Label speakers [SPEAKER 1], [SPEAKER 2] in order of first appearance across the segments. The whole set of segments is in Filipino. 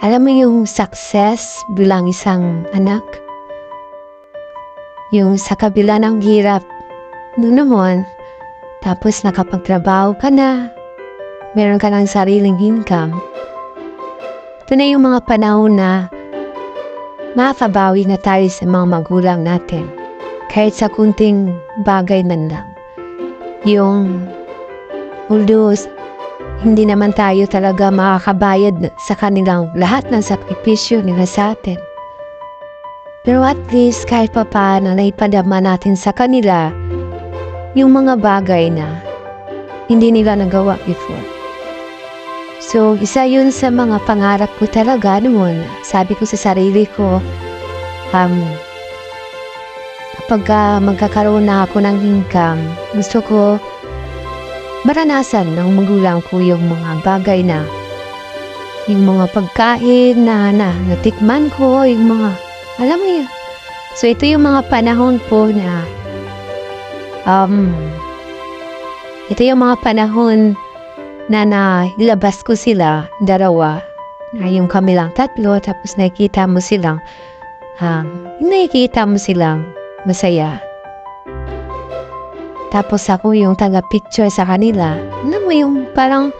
[SPEAKER 1] Alam mo yung success bilang isang anak? Yung sa kabila ng hirap, noon naman, tapos nakapagtrabaho ka na, meron ka ng sariling income. Ito na yung mga panahon na makakabawi na tayo sa mga magulang natin. Kahit sa kunting bagay man lang. Yung, although hindi naman tayo talaga makakabayad sa kanilang lahat ng sakripisyo nila sa atin. Pero at least kahit pa paano na ipadama natin sa kanila yung mga bagay na hindi nila nagawa before. So, isa yun sa mga pangarap ko talaga noon. Sabi ko sa sarili ko, um, kapag ah, magkakaroon na ako ng income, gusto ko maranasan ng magulang ko yung mga bagay na yung mga pagkain na, na natikman ko, yung mga, alam mo yun. So, ito yung mga panahon po na, um, ito yung mga panahon na nailabas ko sila, dalawa, na yung kami lang tatlo, tapos nakikita mo silang, um, nakikita mo silang masaya. Tapos ako yung taga-picture sa kanila. Alam mo yung parang,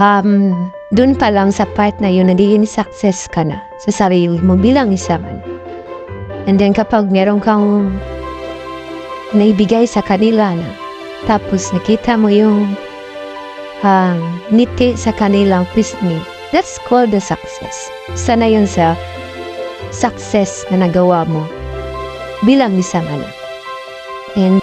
[SPEAKER 1] um, dun pa lang sa part na yun, nagiging success ka na sa sarili mo bilang isang ano. And then kapag meron kang naibigay sa kanila na, tapos nakita mo yung um, ngiti sa kanilang pisngi, that's called the success. Sana yun sa success na nagawa mo bilang isang anak. And